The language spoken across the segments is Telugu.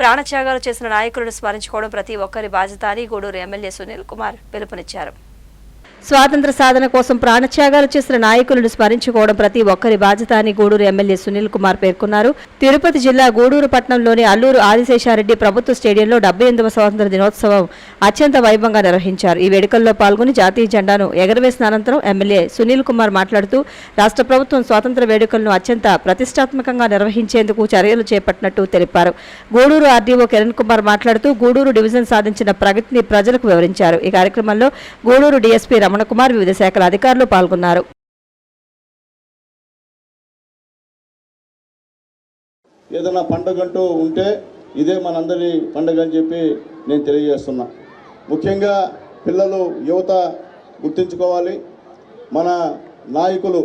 ప్రాణత్యాగాలు చేసిన నాయకులను స్మరించుకోవడం ప్రతి ఒక్కరి బాధ్యత అని గూడూరు ఎమ్మెల్యే సునీల్ కుమార్ పిలుపునిచ్చారు. స్వాతంత్ర సాధన కోసం ప్రాణత్యాగాలు చేసిన నాయకులను స్మరించుకోవడం ప్రతి ఒక్కరి బాధ్యత అని గూడూరు ఎమ్మెల్యే సునీల్ కుమార్ పేర్కొన్నారు. తిరుపతి జిల్లా గూడూరు పట్టణంలోని అల్లూరు ఆదిశేషారెడ్డి ప్రభుత్వ స్టేడియంలో డెబ్బై ఎనిమిదవ స్వాతంత్ర దినోత్సవం అత్యంత వైభవంగా నిర్వహించారు. ఈ వేడుకల్లో పాల్గొని జాతీయ జెండాను ఎగరవేసిన అనంతరం ఎమ్మెల్యే సునీల్ కుమార్ మాట్లాడుతూ రాష్ట్ర ప్రభుత్వం స్వాతంత్ర వేడుకలను అత్యంత ప్రతిష్టాత్మకంగా నిర్వహించేందుకు చర్యలు చేపట్టినట్టు తెలిపారు. గూడూరు ఆర్డీఓ కిరణ్ కుమార్ మాట్లాడుతూ గూడూరు డివిజన్ సాధించిన ప్రగతిని ప్రజలకు వివరించారు. ఈ కార్యక్రమంలో గూడూరు డీఎస్పీ రమణకుమార్ వివిధ శాఖల అధికారులు పాల్గొన్నారు. ఏదైనా పండుగ అంటూ ఉంటే ఇదే మనందరి పండుగ అని చెప్పి నేను తెలియజేస్తున్నా. ముఖ్యంగా పిల్లలు యువత గుర్తుంచుకోవాలి. మన నాయకులు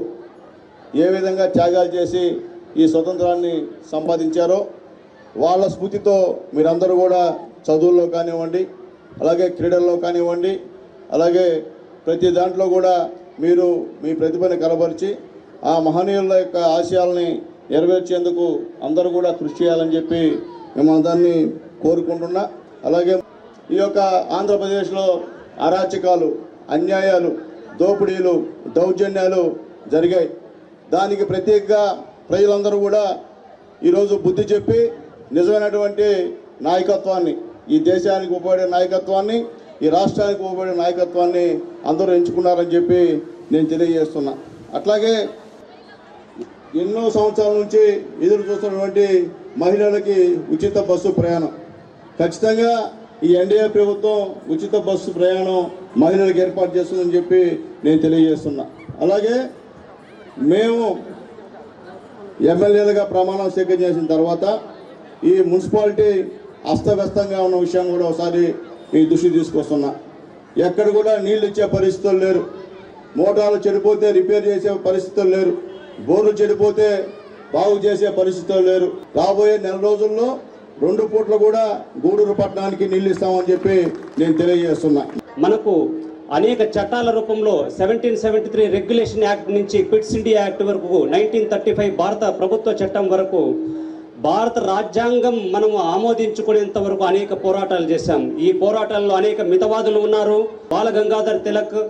ఏ విధంగా త్యాగాలు చేసి ఈ స్వతంత్రాన్ని సంపాదించారో వాళ్ళ స్ఫూర్తితో మీరందరూ కూడా చదువుల్లో కానివ్వండి అలాగే క్రీడల్లో కానివ్వండి అలాగే ప్రతి దాంట్లో కూడా మీరు మీ ప్రతిభని కనబరిచి ఆ మహనీయుల యొక్క ఆశయాల్ని నెరవేర్చేందుకు అందరూ కూడా కృషి చేయాలని చెప్పి మేము అందరినీ కోరుకుంటున్నా. అలాగే ఈ యొక్క ఆంధ్రప్రదేశ్లో అరాచకాలు అన్యాయాలు దోపిడీలు దౌర్జన్యాలు జరిగాయి. దానికి ప్రత్యేకంగా ప్రజలందరూ కూడా ఈరోజు బుద్ధి చెప్పి నిజమైనటువంటి నాయకత్వాన్ని ఈ దేశానికి ఉపయోగపడే నాయకత్వాన్ని ఈ రాష్ట్రానికి ఉపయోగపడే నాయకత్వాన్ని అందరూ ఎంచుకున్నారని చెప్పి నేను తెలియజేస్తున్నా. అట్లాగే ఎన్నో సంవత్సరాల నుంచి ఎదురు చూస్తున్నటువంటి మహిళలకి ఉచిత బస్సు ప్రయాణం. ఖచ్చితంగా ఈ ఎన్డీఏ ప్రభుత్వం ఉచిత బస్సు ప్రయాణం మహిళలకు ఏర్పాటు చేస్తుందని చెప్పి నేను తెలియజేస్తున్నా. అలాగే మేము ఎమ్మెల్యేలుగా ప్రమాణం స్వీకరించేసిన తర్వాత ఈ మున్సిపాలిటీ అస్తవ్యస్తంగా ఉన్న విషయం కూడా ఒకసారి మీ దృష్టి తీసుకొస్తున్నా. ఎక్కడ కూడా నీళ్ళు ఇచ్చే పరిస్థితులు లేరు. మోటార్లు చెడిపోతే రిపేర్ చేసే పరిస్థితులు లేరు. బోర్లు చెడిపోతే బాగు చేసే పరిస్థితులు లేరు. రాబోయే నెల రోజుల్లో రెండు పూట్ల కూడా గూడూరు పట్టణానికి నీళ్ళు ఇస్తామని చెప్పి నేను తెలియజేస్తున్నా. మనకు అనేక చట్టాల రూపంలో seventeen seventy three regulation act నుంచి క్విట్స్ ఇండియా యాక్ట్ వరకు నైన్టీన్ థర్టీ ఫైవ్ భారత ప్రభుత్వ చట్టం వరకు భారత రాజ్యాంగం మనము ఆమోదించుకునేంత వరకు అనేక పోరాటాలు చేశాం. ఈ పోరాటాల్లో అనేక మితవాదులు ఉన్నారు. బాల గంగాధర్ తిలక్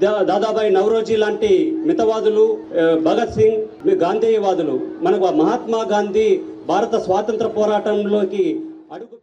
దా- దాదాబాయి నవరోజీ లాంటి మితవాదులు భగత్ సింగ్ గాంధేయవాదులు. మనకు మహాత్మా గాంధీ భారత స్వాతంత్ర పోరాటంలోకి అడుగు